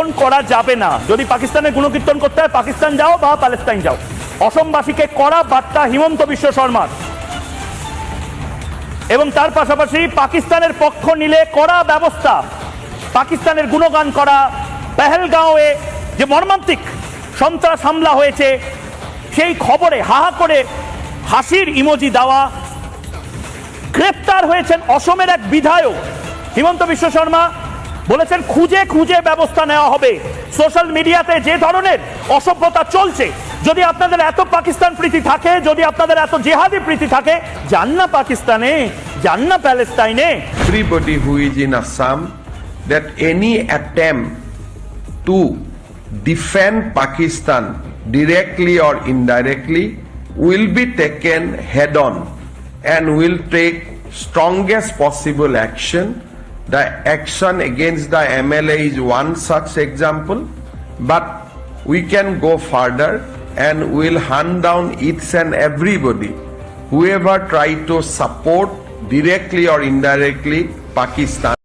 গুণকীর্তন করা যাবে না। যদি পাকিস্তানের গুণকীর্তন করতে হয়, পাকিস্তান যাও বা প্যালেস্তাইন যাও। অসমবাসীকে কড়া বার্তা হিমন্ত বিশ্ব শর্মার। এবং তার পাশাপাশি পাকিস্তানের পক্ষ নিলে কড়া ব্যবস্থা। পাকিস্তানের গুণগান করা পেহেলগাঁওয়ে যে মর্মান্তিক সন্ত্রাস হামলা হয়েছে, সেই খবরে হাহা করে হাসির ইমোজি দেওয়া। গ্রেপ্তার হয়েছেন অসমের এক বিধায়ক হিমন্ত বিশ্ব শর্মা। বলেছেন খুঁজে খুঁজে ব্যবস্থা নেওয়া হবে। সোশ্যাল মিডিয়াতে যে ধরনের অসভ্যতা চলছে, যদি আপনাদের এত পাকিস্তান প্রীতি থাকে, যদি আপনাদের এত জেহাদি প্রীতি থাকে, যান না পাকিস্তানে, যান না প্যালেস্তাইনে। Everybody who is in Assam that any attempt to defend Pakistan directly or indirectly will be taken head on and will take strongest possible action The action against the MLA is one such example, but we can go further and will hunt down each and everybody whoever try to support directly or indirectly Pakistan.